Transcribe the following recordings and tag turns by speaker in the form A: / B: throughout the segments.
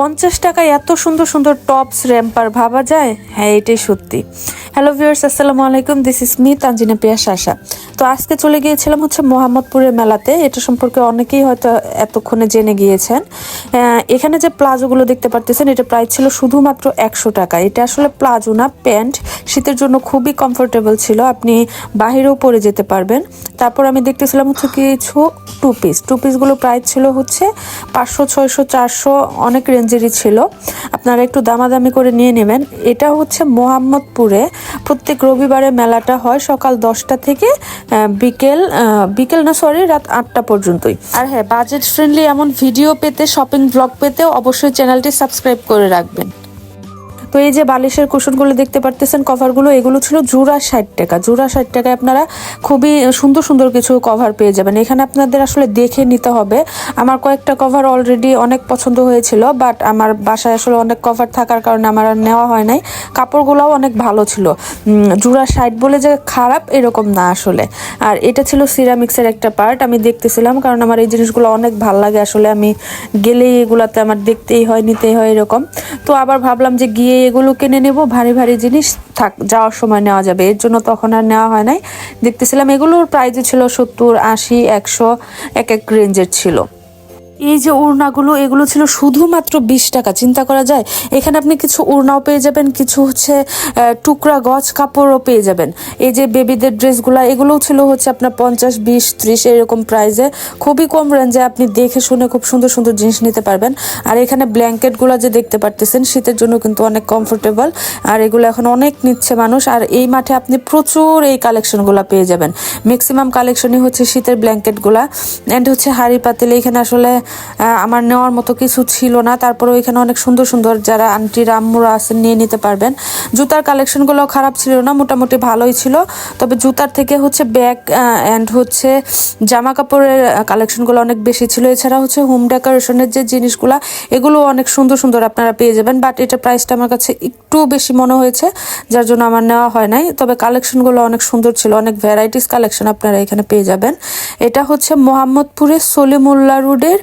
A: পঞ্চাশ টাকায় এত সুন্দর সুন্দর টপস র্যাম্পার, ভাবা যায়? হ্যাঁ এটাই সত্যি। হ্যালো ভিউয়ার্স আসসালামু আলাইকুম this is me Tanzina Piya Shasha. তো আজকে চলে গিয়েছিলাম হচ্ছে মোহাম্মদপুরের মেলাতে। এটা সম্পর্কে অনেকেই হয়তো এতক্ষণে জেনে গিয়েছেন। এখানে যে প্লাজোগুলো দেখতে পারতেছেন, এটা প্রায় ছিল শুধুমাত্র একশো টাকা। এটা আসলে প্লাজো না, প্যান্ট। শীতের জন্য খুবই কমফোর্টেবল ছিল। আপনি বাহিরেও পরে যেতে পারবেন। তারপর আমি দেখতেছিলাম হচ্ছে কিছু টু পিস টু পিসগুলো প্রাইস ছিল হচ্ছে পাঁচশো, ছয়শো, চারশো অনেক রেঞ্জেরই ছিল। আপনারা একটু দামাদামি করে নিয়ে নেবেন। এটা হচ্ছে মোহাম্মদপুরে প্রত্যেক রবিবারে মেলাটা হয় সকাল দশটা থেকে বিকেল বিকেল না সরি রাত আটটা পর্যন্তই। আর হ্যাঁ বাজেট ফ্রেন্ডলি এমন ভিডিও পেতে শপিং ব্লগ পেতে অবশ্যই চ্যানেলটি সাবস্ক্রাইব করে রাখবেন। তো এই যে বালিশের কুশনগুলো দেখতে পারতেছেন, কভারগুলো, এগুলো ছিল জোড়া ষাট টাকা। জোড়া ষাট টাকায় আপনারা খুবই সুন্দর সুন্দর কিছু কভার পেয়ে যাবেন। এখানে আপনাদের আসলে দেখে নিতে হবে। আমার কয়েকটা কভার অলরেডি অনেক পছন্দ হয়েছিল বাট আমার বাসায় আসলে অনেক কভার থাকার কারণে আমার আর নেওয়া হয় নাই। কাপড়গুলোও অনেক ভালো ছিল। জোড়া ষাট বলে যে খারাপ, এরকম না আসলে। আর এটা ছিল সিরামিক্সের একটা পার্ট আমি দেখতেছিলাম, কারণ আমার এই জিনিসগুলো অনেক ভালো লাগে আসলে। আমি গেলেই এগুলাতে আমার দেখতেই হয়, নিতেই হয়, এরকম। তো আবার ভাবলাম যে গিয়ে এগুলো কিনে নেব, ভারী ভারী জিনিস থাক, যাওয়ার সময় নেওয়া যাবে। এর জন্য তখন আর নেওয়া হয় নাই। দেখতেছিলাম এগুলোর প্রাইজে ছিল সত্তর, আশি, একশো, এক এক রেঞ্জের ছিল। এই যে ওড়নাগুলো, এগুলো ছিল শুধুমাত্র বিশ টাকা, চিন্তা করা যায়? এখানে আপনি কিছু ওড়নাও পেয়ে যাবেন, কিছু হচ্ছে টুকরা গজ কাপড়ও পেয়ে যাবেন। এই যে বেবিদের ড্রেসগুলো, এগুলোও ছিল হচ্ছে আপনার পঞ্চাশ, বিশ, ত্রিশ, এরকম প্রাইসে খুবই কম রেঞ্জে আপনি দেখে শুনে খুব সুন্দর সুন্দর জিনিস নিতে পারবেন। আর এখানে ব্ল্যাঙ্কেটগুলো যে দেখতে পারতেছেন, শীতের জন্য কিন্তু অনেক কমফোর্টেবল আর এগুলো এখন অনেক নিচ্ছে মানুষ। আর এই মাঠে আপনি প্রচুর এই কালেকশনগুলো পেয়ে যাবেন। ম্যাক্সিমাম কালেকশনই হচ্ছে শীতের ব্ল্যাঙ্কেটগুলা অ্যান্ড হচ্ছে হাড়ি পাতিলে, এখানে আসলে আমার নেওয়ার মতো কিছু ছিল না। তারপরে ওইখানে অনেক সুন্দর সুন্দর যারা আন্টিরা আম্মুরা আছেন নিয়ে নিতে পারবেন। জুতার কালেকশনগুলো খারাপ ছিল না, মোটামুটি ভালোই ছিল। তবে জুতার থেকে হচ্ছে ব্যাগ অ্যান্ড হচ্ছে জামা কাপড়ের কালেকশনগুলো অনেক বেশি ছিল। এছাড়া হচ্ছে হোম ডেকোরেশনের যে জিনিসগুলো, এগুলো অনেক সুন্দর সুন্দর আপনারা পেয়ে যাবেন। বাট এটা প্রাইসটা আমার কাছে একটু বেশি মনে হয়েছে, যার জন্য আমার নেওয়া হয় নাই। তবে কালেকশনগুলো অনেক সুন্দর ছিল, অনেক ভ্যারাইটিস কালেকশন আপনারা এখানে পেয়ে যাবেন। এটা হচ্ছে মোহাম্মদপুরের সলিমুল্লাহ রোডের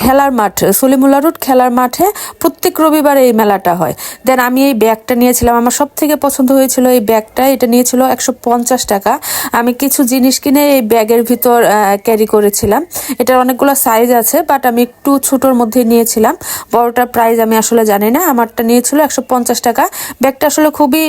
A: খেলার মাঠ, সলিমুল্লাহ রোড খেলার মাঠে প্রত্যেক রবিবারে এই মেলাটা হয়। দেন আমি এই ব্যাগটা নিয়েছিলাম। আমার সব থেকে পছন্দ হয়েছিল এই ব্যাগটা। এটা নিয়েছিল একশো পঞ্চাশ টাকা। আমি কিছু জিনিস কিনে এই ব্যাগের ভিতর ক্যারি করেছিলাম। এটার অনেকগুলো সাইজ আছে বাট আমি একটু ছোটোর মধ্যে নিয়েছিলাম। বড়টার প্রাইস আমি আসলে জানি না। আমারটা নিয়েছিল একশো পঞ্চাশ টাকা। ব্যাগটা আসলে খুবই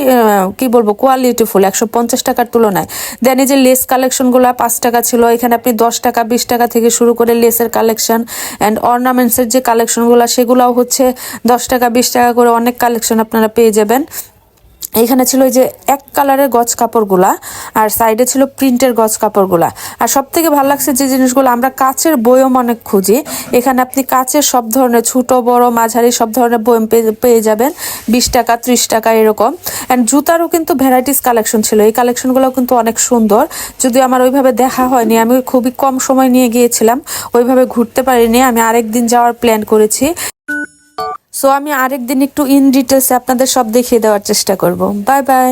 A: কি বলব কোয়ালিটিফুল একশো পঞ্চাশ টাকার তুলনায়। দেন এই যে লেস কালেকশনগুলো পাঁচ টাকা ছিল। এখানে আপনি দশ টাকা, বিশ টাকা থেকে শুরু করে লেসের কালেকশন অ্যান্ড অর্নামেন্টসের যে কালেকশনগুলো সেগুলোও হচ্ছে দশ টাকা, বিশ টাকা করে অনেক কালেকশন আপনারা পেয়ে যাবেন। এখানে ছিল ওই যে এক কালারের গজ কাপড়গুলা, আর সাইডে ছিল প্রিন্টের গজ কাপড়গুলা। আর সব থেকে ভালো লাগছে যে জিনিসগুলো, আমরা কাচের বয়ম অনেক খুঁজি। এখানে আপনি কাচের সব ধরনের, ছোট, বড়, মাঝারি সব ধরনের বয়ম পেয়ে- যাবেন। বিশ টাকা, ত্রিশ টাকা এরকম। অ্যান্ড জুতারও কিন্তু ভ্যারাইটিস কালেকশন ছিল। এই কালেকশনগুলো কিন্তু অনেক সুন্দর। যদিও আমার ওইভাবে দেখা হয়নি, আমি খুবই কম সময় নিয়ে গিয়েছিলাম। ওইভাবে ঘুরতে পারিনি। আমি আরেক দিন যাওয়ার প্ল্যান করেছি। সো আমি আরেকদিন একটু ইন ডিটেলসে আপনাদের সব দেখিয়ে দেওয়ার চেষ্টা করব। Bye bye